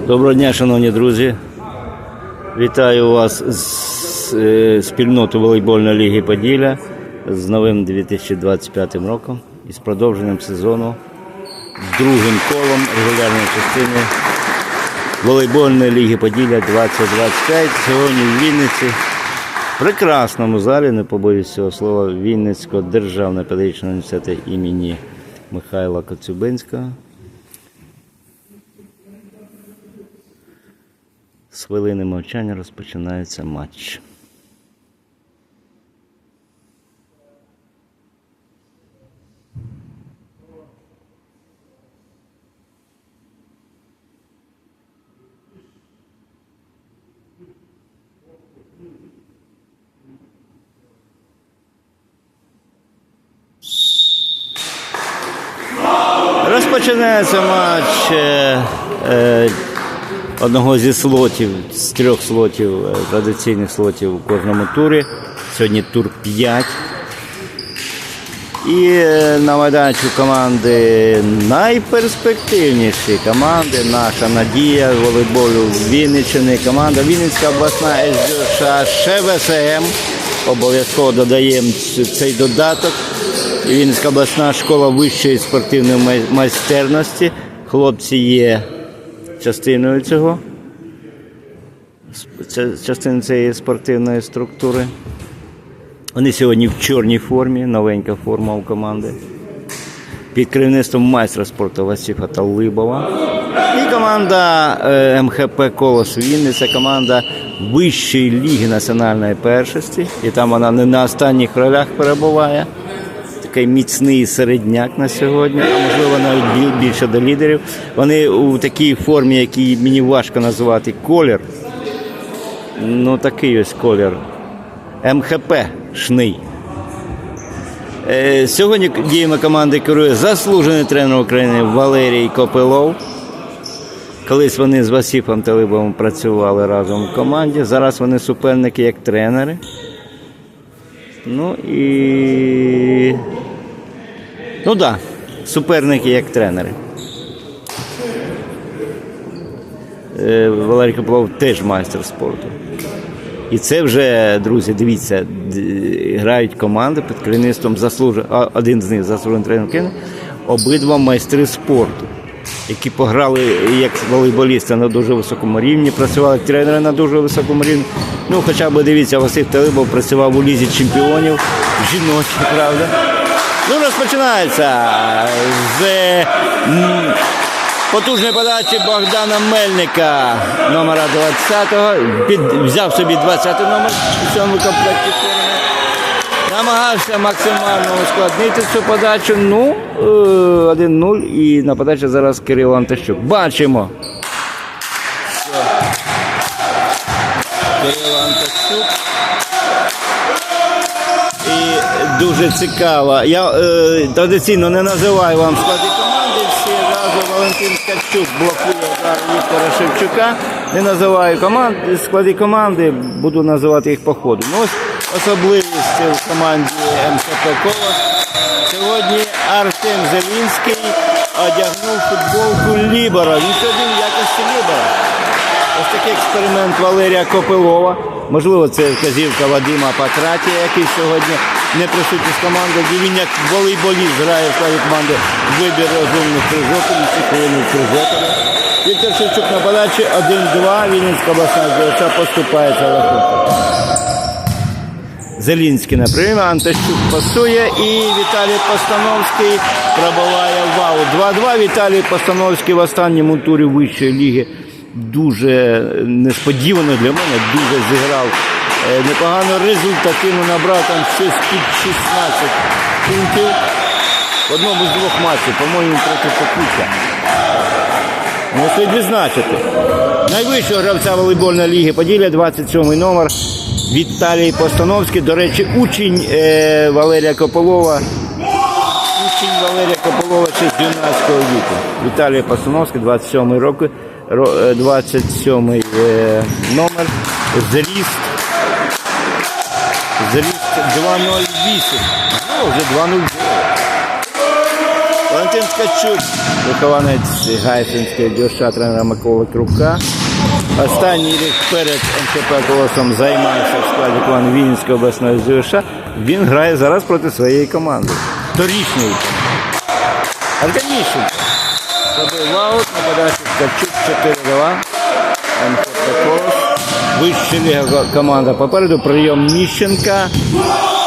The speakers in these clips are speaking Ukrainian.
Доброго дня, шановні друзі. Вітаю вас з е, спільноти волейбольної ліги Поділля з новим 2025 роком і з продовженням сезону з другим колом регулярної частини волейбольної ліги Поділля 2025. Сьогодні в Вінниці. В прекрасному залі, не побоюсь цього слова, Вінницького державного педагогічного університету імені Михайла Коцюбинського. З хвилини мовчання розпочинається матч. Розпочинається матч е, е, одного зі слотів, з трьох слотів, е, традиційних слотів у кожному турі. Сьогодні тур 5. І е, на майданчику команди найперспективніші команди. Наша надія волейболу Вінниччини. Команда Вінницька обласна СДШ ШВСМ. Обов'язково додаємо цей додаток. Вінницька обласна школа вищої спортивної майстерності. Хлопці є частиною цього. Частина цієї спортивної структури. Вони сьогодні в чорній формі, новенька форма у команди. Під керівництвом майстра спорту Васіфа Талибова. І команда е, МХП Колос Вінниця, команда вищої ліги національної першості. І там вона не на останніх ролях перебуває. Такий міцний середняк на сьогодні, а можливо навіть бі- більше до лідерів. Вони у такій формі, який мені важко називати колір. Ну такий ось колір. МХП Шний. Е, Сьогодні діями команди керує заслужений тренер України Валерій Копилов. Колись вони з Васіфом Талибовим працювали разом в команді. Зараз вони суперники як тренери. Ну і. Ну так, да, суперники як тренери. Е, Валерій Копилов теж майстер спорту. І це вже, друзі, дивіться, грають команди під керівництвом заслужен... один з них заслужений тренер України, обидва майстри спорту, які пограли як волейболісти на дуже високому рівні, працювали як тренери на дуже високому рівні. Ну, хоча б дивіться, Василь Талибов працював у лізі чемпіонів, жіночі, правда. Ну, розпочинається з Потужної подачі Богдана Мельника, номера 20-го. Під, взяв собі 20-й номер у цьому комплекті. Намагався максимально ускладнити цю подачу. Ну, е, 1-0. І на подачі зараз Кирило Антощук. Бачимо. Кирило Антощук. І дуже цікаво. Я е, традиційно не називаю вам склади команди. Всі разом Валентин Ткачук блокує удар Віктора Шевчука. Не називаю команд, склади команди, буду називати їх по ходу. Ну, ось особливість в команді МСП Колос. Сьогодні Артем Зелінський одягнув футболку Лібера. Він сьогодні в якості Лібера. Ось такий експеримент Валерія Копилова. Можливо, це вказівка Вадима Патратія, який сьогодні не присутній з команди. І він як волейболіст грає в складі команди вибір розумних крижотелів, ці хвилини крижотелів. Віктор Шевчук на подачі 1-2. Вінницька обласна ЗСА поступається рахунком. Зелінський на прийомі, Антощук пасує і Віталій Постановський пробиває в аут. 2-2. Віталій Постановський в останньому турі вищої ліги дуже несподівано для мене, дуже зіграв. Е, Непогано результативно набрав там щось під 16 пунктів. В одному з двох матчів, по-моєму, проти Покуття. Слід відзначити. Найвищого гравця волейбольної ліги Поділля, 27 номер. Віталій Постановський. До речі, учень е, Валерія Кополова. Учень Валерія Кополова ще з віку. Віталій Постановський, 27 роки, ро- е, 27 е, номер. Зріст. Зріст 208. Ну, вже 209. Валентин Ткачук, вихованець Гайсинської дівча тренера Миколи Крука. Останній рік перед МКП Колосом займався в складі команди Вінницької обласної ЗЮШ. Він грає зараз проти своєї команди. Торічної. Органічний. Забив аут, на подачі Ткачук 4-2. МКП Колос. Вища ліга команда попереду. Прийом Міщенка.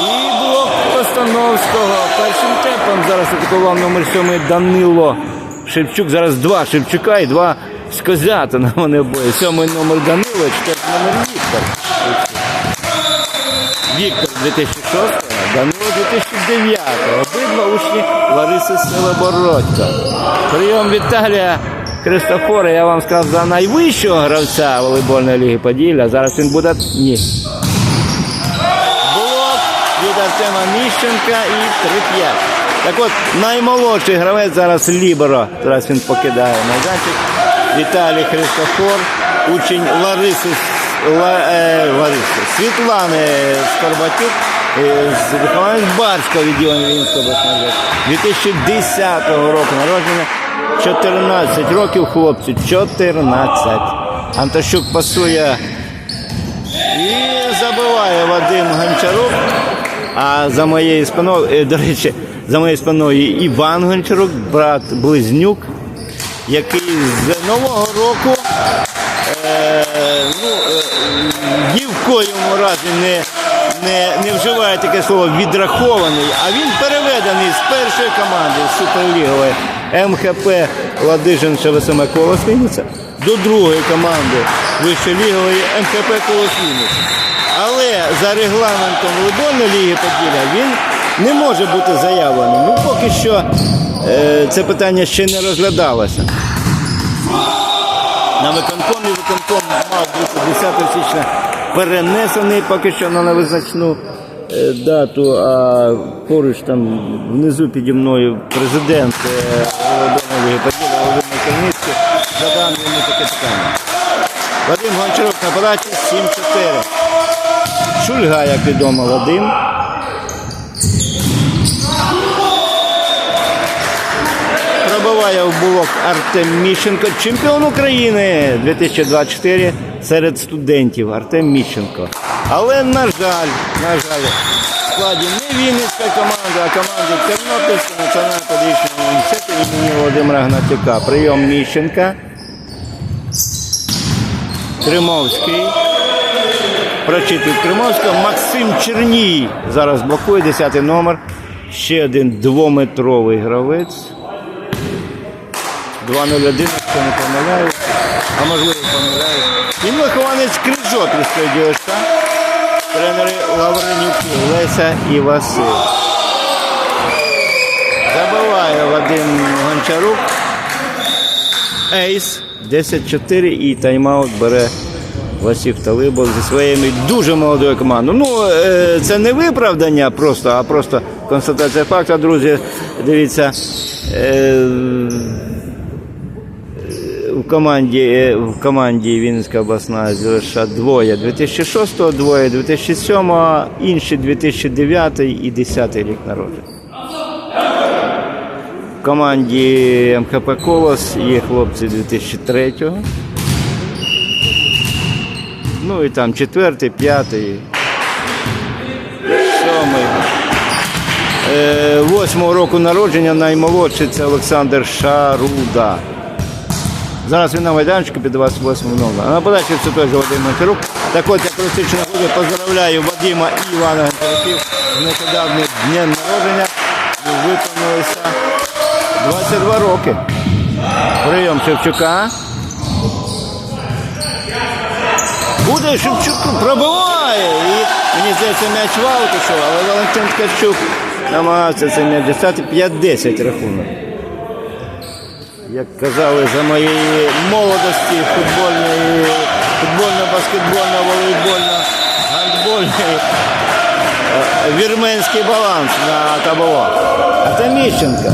І блок Постановського. Першим темпом зараз атакував номер 7 Данило. Шевчук. Зараз два Шевчука і два Скозятина. Вони обоє. Сьомий номер Данило, четвертий номер Віктор. Віктор 2006, Данило 2009. Обидва учні Лариси Селебородька. Прийом Віталія Христофора, я вам сказав, за найвищого гравця волейбольної ліги Поділля. Зараз він буде. Ні. Блок від Артема Міщенка і 3-5. Так от, наймолодший гравець зараз Ліберо. Зараз він покидає майданчик. Віталій Христофор, учень Лариси, Ла, е, Лариси Світлани Скорбатюк, вихованець Барського відділення Вінського обласної ради. 2010 року народження. 14 років хлопцю. 14. Антощук пасує і забиває Вадим Гончарук. А за моєю спиною, е, до речі, за моєю спиною Іван Гончарук, брат Близнюк, який з нового року е, ну, е, ні в коєму разі не, не, не вживає таке слово відрахований, а він переведений з першої команди Суперлігової МХП Ладижин ШВСМ Колос Вінниця до другої команди Вищолігової МХП Колос Вінниця. Але за регламентом волейбольної ліги Поділля він не може бути заявленим. Ну, поки що е, це питання ще не розглядалося. На виконкомі виконком мав бути 10 січня перенесений поки що на невизначну е, дату, а поруч там внизу піді мною президент е, Володимир Поділля Володимир Кельницький задав йому таке питання. Вадим Гончарук на подачі 7-4. Шульга, як відомо, Вадим. Пробиває в блок Артем Міщенко, чемпіон України 2024 серед студентів Артем Міщенко. Але, на жаль, на жаль, в складі не Вінницька команда, а команди Тернопільського національного педагогічного університету імені Володимира Гнатюка. Прийом Міщенка. Кримовський. Прочитують Кримовського. Максим Черній зараз блокує 10 номер. Ще один двометровий гравець. 2-0-1, якщо не помиляюсь. А можливо помиляюсь. Він вихованець Крижопільської ДЮСК. Тренери Лавренюк, Леся і Василь. Забиває Вадим Гончарук. Ейс 10-4 і тайм-аут бере Васів Талибов зі своєю дуже молодою командою. Ну, е, це не виправдання просто, а просто констатація факту. Друзі, дивіться. В команді, е, в команді Вінницька обласна ЗШ двоє 2006, двоє 2007, інші 2009 і 10 рік народження. В команді МХП Колос є хлопці 2003-го. Ну і там четвертий, п'ятий. Е, Восьмого року народження наймолодший це Олександр Шаруда. Зараз він на майданчику під 28 номером. А на подачі той же Вадим Гончарук. Так от я користуючи нагоди поздравляю Вадима і Івана Гончаруків з нещодавним днем народження. Виповнилося 22 роки. Прийом Шевчука. Буде Шевчук пробиває. І мені здається, м'яч в аут пішов, але Валентин Ткачук намагався цей м'яч дістати 5-10 рахунок. Як казали, за моєї молодості футбольної, футбольно, баскетбольно, волейбольно, гандбольний е, вірменський баланс на табло. А це Міщенка.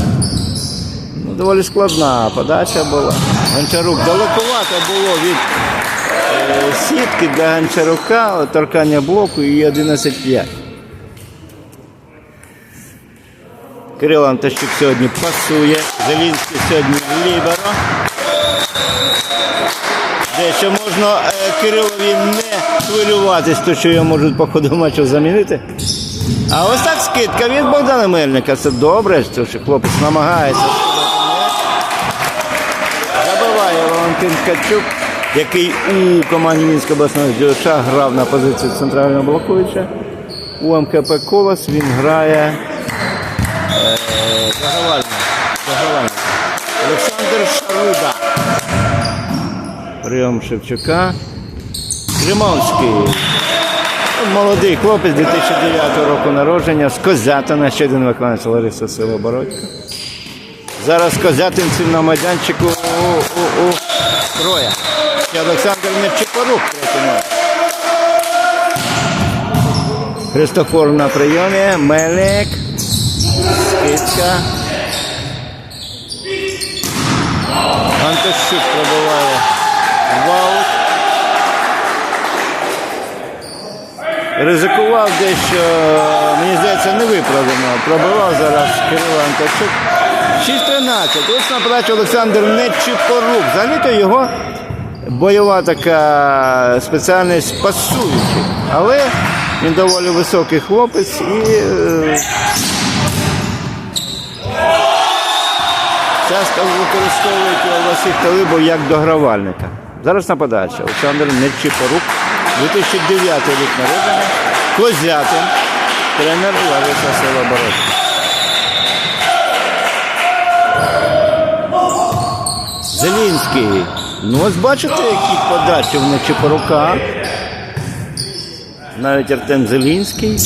Ну, доволі складна подача була. Гончарук далекувато було від е, сітки для Гончарука, торкання блоку і 11-5. Кирило Антощук сьогодні пасує. Зелінський сьогодні ліберо. Дещо можна е, Кирилові не хвилюватись, то що його можуть по ходу матчу замінити. А ось так скидка від Богдана Мельника. Це добре, що хлопець намагається. Забиває Валентин Ткачук, який у команді Мінського обласного ДЮШ грав на позиції центрального блокуюча. У МКП Колос він грає загравальник. загравальник. Олександр Шаруда. Прийом Шевчука. Кримовський. Молодий хлопець 2009 року народження з Козятина, ще один виконавець Лариса Силобородька. Зараз козятинців на майданчику у, у, у троє. Ще Олександр Нечипорук. Христофор на прийомі, Мельник, скидка. Антощук пробиває в. Ризикував дещо, мені здається, не виправдано. Пробивав зараз Кирило Антощук. 6-13. Ось на Олександр Нечипорук. Взагалі-то його бойова така спеціальність пасуючий. Але він доволі високий хлопець і е, часто використовують Василь Талибов як догравальника. Зараз на подачу. Олександр Нечипорук, 2009 рік народження, Козятин, тренер Лариса Силобородька. Зелінський. Ну ось бачите, які подачі в Нечипорука. Навіть Артем Зелінський.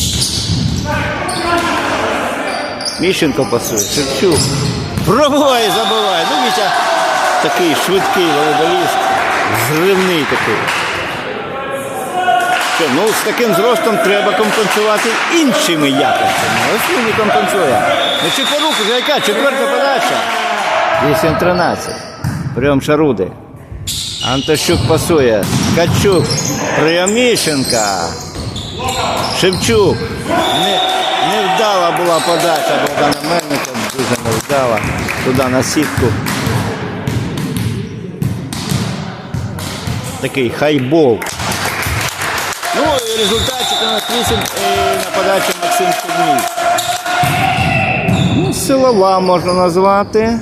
Міщенко пасує. Шевчук. Пробиває, забиває. Ну, Вітя такий швидкий волейболіст. Зривний такий. Що, ну з таким зростом треба компенсувати іншими якостями. Ось він і компенсує. Ну Чепорук вже яка? Четверта подача. 8-13. Прийом Шаруди. Антощук пасує. Ткачук. Прийом. Шевчук. Не, невдала була подача Богдана Мельника. Невдала. Туди на сітку. Такий хайбол. Ну і результатчик у нас 8 е, на подачі Максим Черній. Ну, силова можна назвати.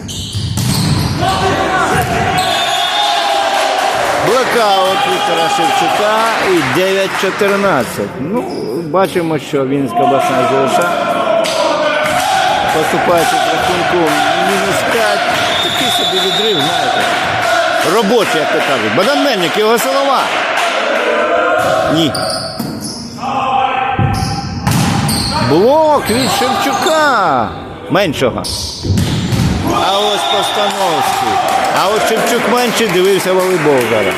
Блокаут Віктора Шевчука і 9-14. Ну, бачимо, що Вінська обласна ЗВШ поступаючи з рахунку мінус 5. Такий собі відрив, знаєте. Робочий, як то кажуть. Богдан Мельник, його силова. Ні. Блок від Шевчука. Меншого. А ось Постановський. А от Шевчук менше дивився волейбол зараз.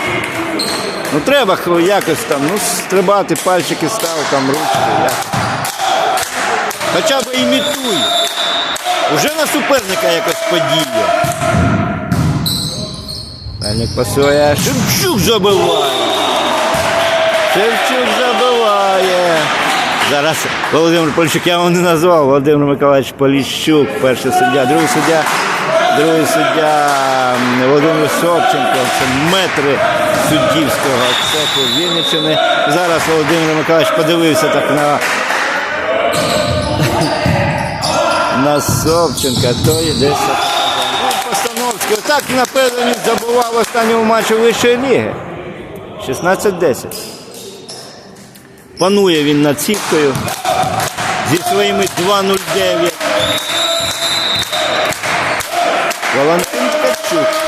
Ну треба якось там, ну, стрибати, пальчики став, там ручки. Як. Хоча б імітуй. Уже на суперника якось подіє. Мельник пасує. Шевчук забиває. Шевчук забиває. Зараз Володимир Поліщук, я вам не назвав. Володимир Миколаївич Поліщук, перший суддя, другий суддя, другий суддя Володимир Собченко. Це метри суддівського цеху Вінниччини. Зараз Володимир Миколаївич подивився так на, на Собченка, то показав. Ну, Постановський. Так, він забував останнього матчу вищої ліги. 16-10. Панує він над сіткою зі своїми 2-0-9. Валентин Ткачук.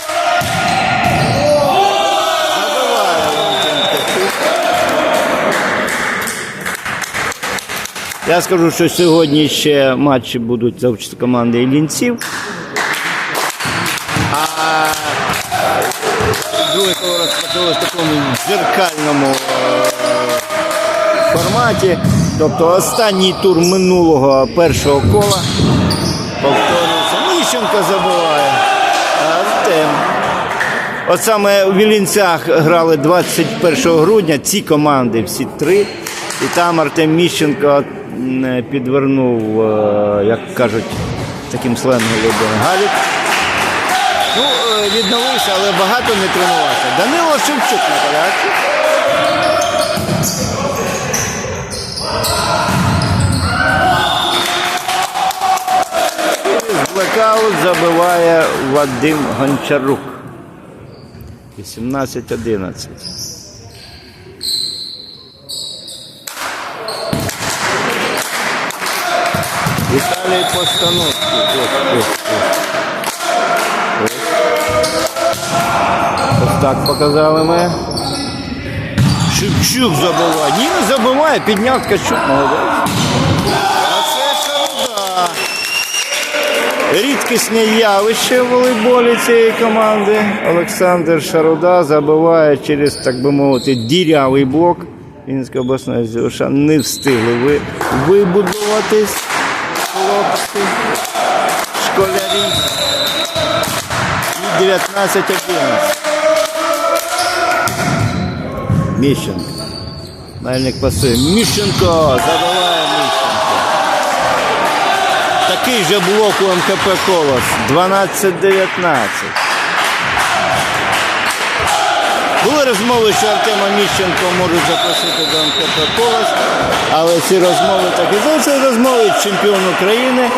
Я скажу, що сьогодні ще матчі будуть за участю команди Іллінців. А друге коло розпочалось в такому дзеркальному е, форматі. Тобто останній тур минулого першого кола повторюється. Міщенко забиває. Артем. От саме у Вілінцях грали 21 грудня ці команди, всі три. І там Артем Міщенко підвернув, е, як кажуть, таким сленгом. Галік. Ну, е, відновився, але багато не тренувався. Данило Шевчук на подачі. Блекаут забиває Вадим Гончарук. 18-11. Віталій Постановський. Ось, ось, ось. Ось так показали ми. Шевчук забиває. Ні, не забиває, підняв Ткачук. А це Шаруда. Рідкісне явище в волейболі цієї команди. Олександр Шаруда забиває через, так би мовити, дірявий блок. Вінницької обласної ЗОШ не встигли ви, вибудуватись хлопці, І 19-11. Міщенко. Мельник пасує. Міщенко забиває Міщенко. Такий же блок у МКП Колос. 12-19. Були розмови, що Артема Міщенко можуть запросити до МКП Колос, але ці розмови так і за розмови чемпіон України.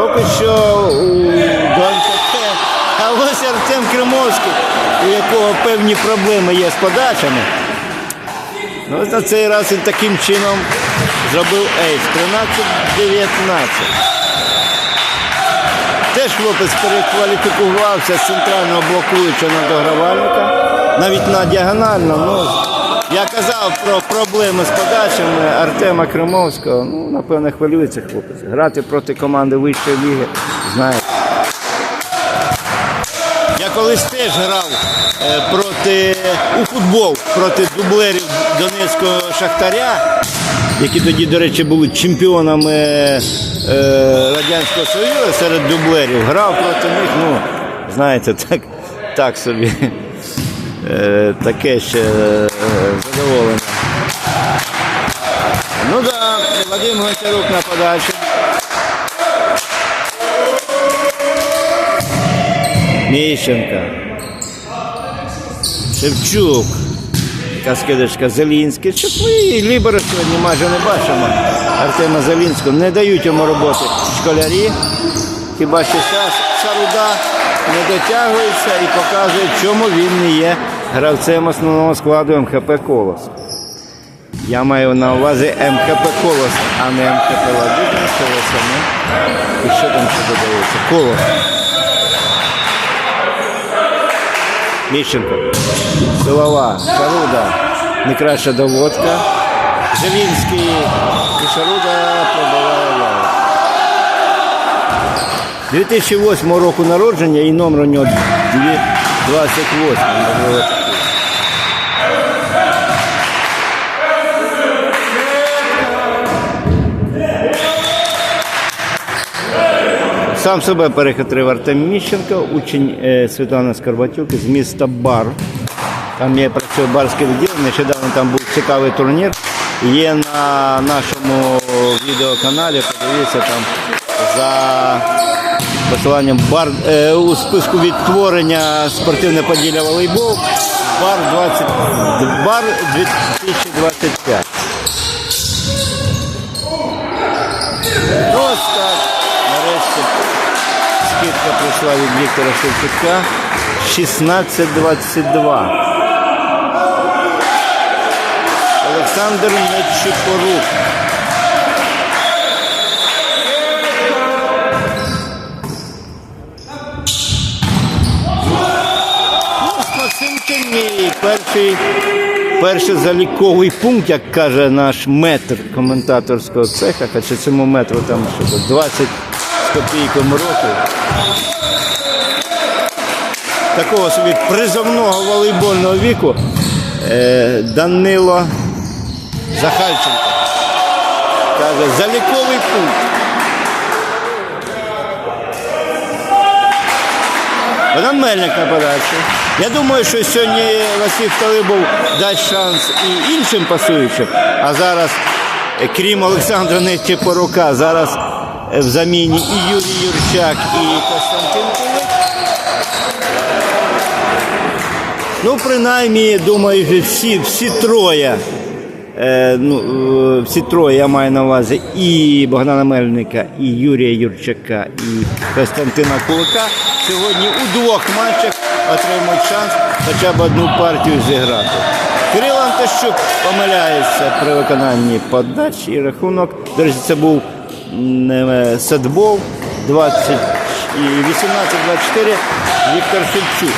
Поки що у, до А ось Артем Кримовський, у якого певні проблеми є з подачами. Ну, на цей раз він таким чином зробив ейс. 13-19. Теж хлопець перекваліфікувався з центрального блокуючого на догравальника, навіть на діагонально. Ну, я казав про проблеми з подачами Артема Кримовського. Ну, напевно, хвилюється хлопець. Грати проти команди вищої ліги, знаєте. Я колись теж грав е, проти у футбол проти дублерів Донецького Шахтаря, які тоді, до речі, були чемпіонами е, Радянського Союзу серед дублерів. Грав проти них, ну, знаєте, так, так собі. Е, таке ще е, задоволення. Ну да, Вадим Гончарук на подачі. Міщенка. Шевчук. Така скидочка Зелінський. Ми Лібера сьогодні майже не бачимо. Артема Зелінського. Не дають йому роботи школярі. Хіба що Ша- Шаруда не дотягується і показує, чому він не є гравцем основного складу МХП Колос. Я маю на увазі МХП Колос, а не МХП Ладижин, це ви. І що там ще додається? Колос. Міщенко. Силова. Шаруда. Найкраща доводка. Зелінський. І Шаруда пробиває. 2008 року народження і номер у нього 28. Можливо, такий. Сам себе перехитрив Артем Міщенко, учень е, Світлани Скорбатюк з міста Бар. Там є працює барське відділення. Нещодавно там був цікавий турнір. Є на нашому відеоканалі. Подивіться там за посиланням бар е, у списку відтворення спортивне поділля волейбол. Бар 20 бар 2025. Ну, Ось так. Нарешті скидка прийшла від Віктора Шевчука. 16-22. Олександр Нечипорук. Перший, перший заліковий пункт, як каже наш метр коментаторського цеха, хоча цьому метру там що 20 з копійком років. Такого собі призовного волейбольного віку е, Данило Захальченко. Каже, заліковий пункт. Вона мельник на подачі. Я думаю, що сьогодні Василь Талибов дасть шанс і іншим пасуючим. А зараз, е, крім Олександра Нечепорука, зараз е, в заміні і Юрій Юрчак, і Костянтин Кулик. Ну, принаймні, думаю, всі, всі троє. Е, ну, всі троє я маю на увазі і Богдана Мельника, і Юрія Юрчака, і Костянтина Кулика сьогодні у двох матчах отримують шанс хоча б одну партію зіграти. Кирил Антощук помиляється при виконанні подач і рахунок. До речі, це був е, сетбол 20 і 18-24 Віктор Шевчук.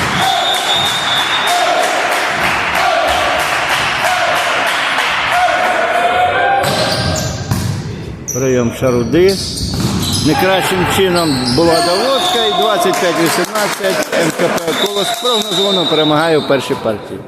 Прийом Шаруди. Не кращим чином була доводка 25-18 МКП Колос прогнозовано перемагає у першій партії.